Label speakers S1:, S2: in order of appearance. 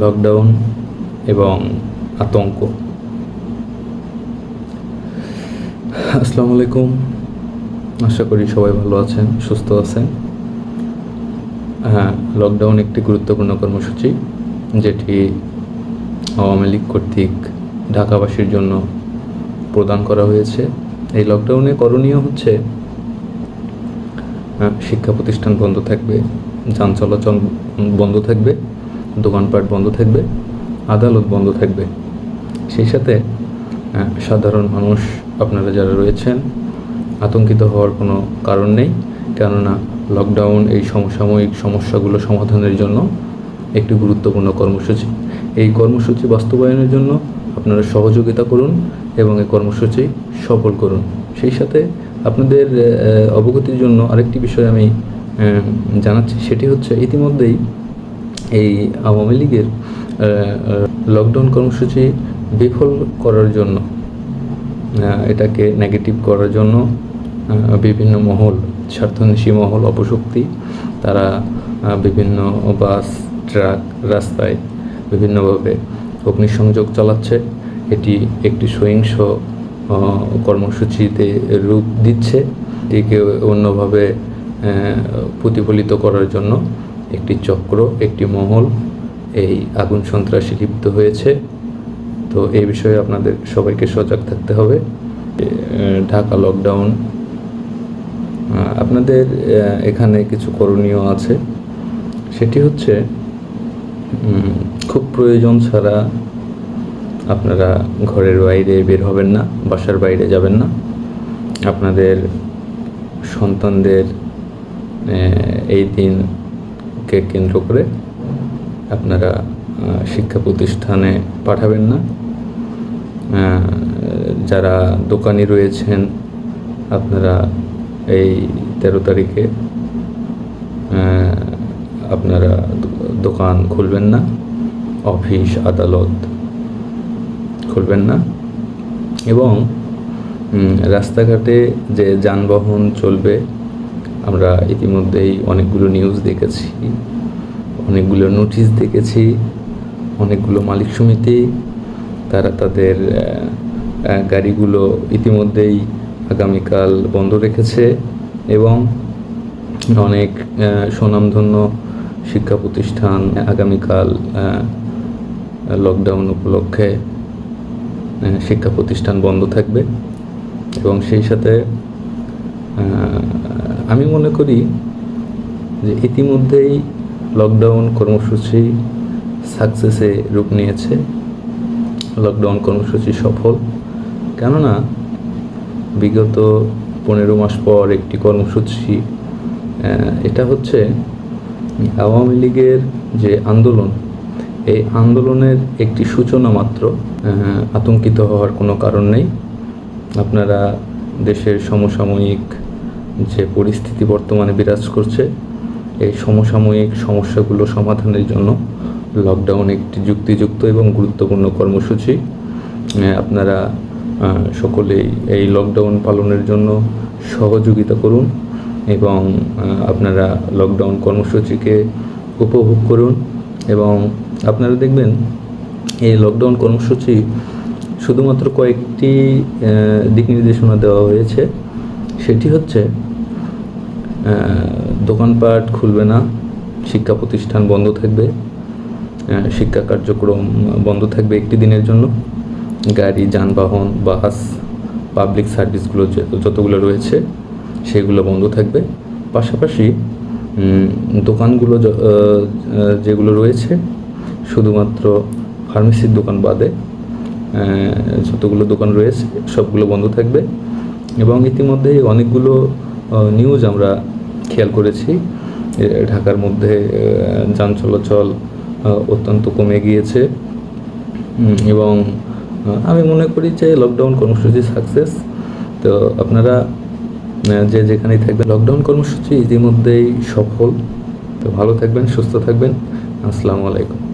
S1: Lockdown এবং আতঙ্ক। আসসালামু আলাইকুম আশা করি সবাই ভালো আছেন, সুস্থ আছেন। হ্যাঁ লকডাউন একটি গুরুত্বপূর্ণ কর্মসূচি, যেটি আওয়ামী লীগ কর্তৃক ঢাকাবাসীর জন্য প্রদান করা হয়েছে। এই লকডাউনে করণীয় হচ্ছে শিক্ষা প্রতিষ্ঠান বন্ধ থাকবে, যান চলাচল বন্ধ থাকবে দোকানপাট বন্ধ থাকবে, আদালত বন্ধ থাকবে। সেই সাথে সাধারণ মানুষ আপনারা যারা রয়েছেন, আতঙ্কিত হওয়ার কোনো কারণ নেই, কেননা লকডাউন এই সমসাময়িক সমস্যাগুলো সমাধানের জন্য একটি গুরুত্বপূর্ণ কর্মসূচি। এই কর্মসূচি বাস্তবায়নের জন্য আপনারা সহযোগিতা করুন এবং এই কর্মসূচি সফল করুন। সেই সাথে আপনাদের অবগতির জন্য আরেকটি বিষয় আমি জানাচ্ছি, সেটি হচ্ছে ইতিমধ্যেই এই আওয়ামী লীগের লকডাউন কর্মসূচি বিফল করার জন্য এটাকে নেগেটিভ করার জন্য বিভিন্ন মহল, স্বার্থন্বেষী মহল, অপশক্তি, তারা বিভিন্ন বাস, ট্রাক, রাস্তায় বিভিন্নভাবে অগ্নিসংযোগ চালাচ্ছে। এটি একটি সহিংস কর্মসূচিতে রূপ দিচ্ছে। এটিকে অন্যভাবে প্রতিফলিত করার জন্য একটি চক্র, একটি মহল, এই আগুন সন্ত্রাসী লিপ্ত হয়েছে। তো এই বিষয়ে আপনাদের সবাইকে সজাগ থাকতে হবে। ঢাকা লকডাউন আপনাদের এখানে কিছু করণীয় আছে। সেটি হচ্ছে খুব প্রয়োজন ছাড়া আপনারা ঘরের বাইরে বের হবেন না, বাসার বাইরে যাবেন না। আপনাদের সন্তানদের এই এই দিনকে কেন্দ্র করে আপনারা শিক্ষা প্রতিষ্ঠানে পাঠাবেন না। যারা দোকানি রয়েছেন, আপনারা এই তেরো তারিখে আপনারা দোকান খুলবেন না, অফিস, আদালত খুলবেন না। এবং রাস্তাঘাটে যে যানবাহন চলবে আমরা ইতিমধ্যেই অনেকগুলো নিউজ দেখেছি অনেকগুলো নোটিশ দেখেছি অনেকগুলো মালিক সমিতি তারা তাদের গাড়িগুলো ইতিমধ্যেই আগামীকাল বন্ধ রেখেছে এবং অনেক আহ, স্বনামধন্য শিক্ষা প্রতিষ্ঠান আগামীকাল লকডাউন উপলক্ষে শিক্ষা প্রতিষ্ঠান বন্ধ থাকবে এবং সেই সাথে আমি মনে করি যে ইতিমধ্যেই লকডাউন কর্মসূচি সাকসেসে রূপ নিয়েছে। লকডাউন কর্মসূচি সফল। কেননা বিগত পনেরো মাস পর একটি কর্মসূচি এটা হচ্ছে আওয়ামী লীগের যে আন্দোলন, এই আন্দোলনের একটি সূচনা মাত্র আতঙ্কিত হওয়ার কোনো কারণ নেই। আপনারা দেশের সমসাময়িক যে পরিস্থিতি বর্তমানে বিরাজ করছে, এই সমসাময়িক সমস্যাগুলো সমাধানের জন্য লকডাউন একটি যুক্তিযুক্ত এবং গুরুত্বপূর্ণ কর্মসূচি। আপনারা সকলেই এই লকডাউন পালনের জন্য সহযোগিতা করুন এবং আপনারা লকডাউন কর্মসূচিকে উপভোগ করুন এবং আপনারা দেখবেন এই লকডাউন কর্মসূচি শুধুমাত্র কয়েকটি দিক নির্দেশনা দেওয়া হয়েছে। সেটি হচ্ছে দোকানপাট খুলবে না, শিক্ষা প্রতিষ্ঠান বন্ধ থাকবে শিক্ষা কার্যক্রম বন্ধ থাকবে একটি দিনের জন্য। গাড়ি, যানবাহন, বাস পাবলিক সার্ভিসগুলো যতগুলো রয়েছে, সেগুলো বন্ধ থাকবে। পাশাপাশি দোকানগুলো যেগুলো রয়েছে, শুধুমাত্র ফার্মেসির দোকান বাদে যতগুলো দোকান রয়েছে, সবগুলো বন্ধ থাকবে। এবং ইতিমধ্যেই অনেকগুলো নিউজ আমরা খেয়াল করেছি। ঢাকার মধ্যে যান চলাচল অত্যন্ত কমে গিয়েছে। এবং আমি মনে করি যে লকডাউন কর্মসূচি সাকসেস তো আপনারা যে যেখানেই থাকবেন লকডাউন কর্মসূচি ইতিমধ্যেই সফল। তো ভালো থাকবেন, সুস্থ থাকবেন। আসসালামু আলাইকুম।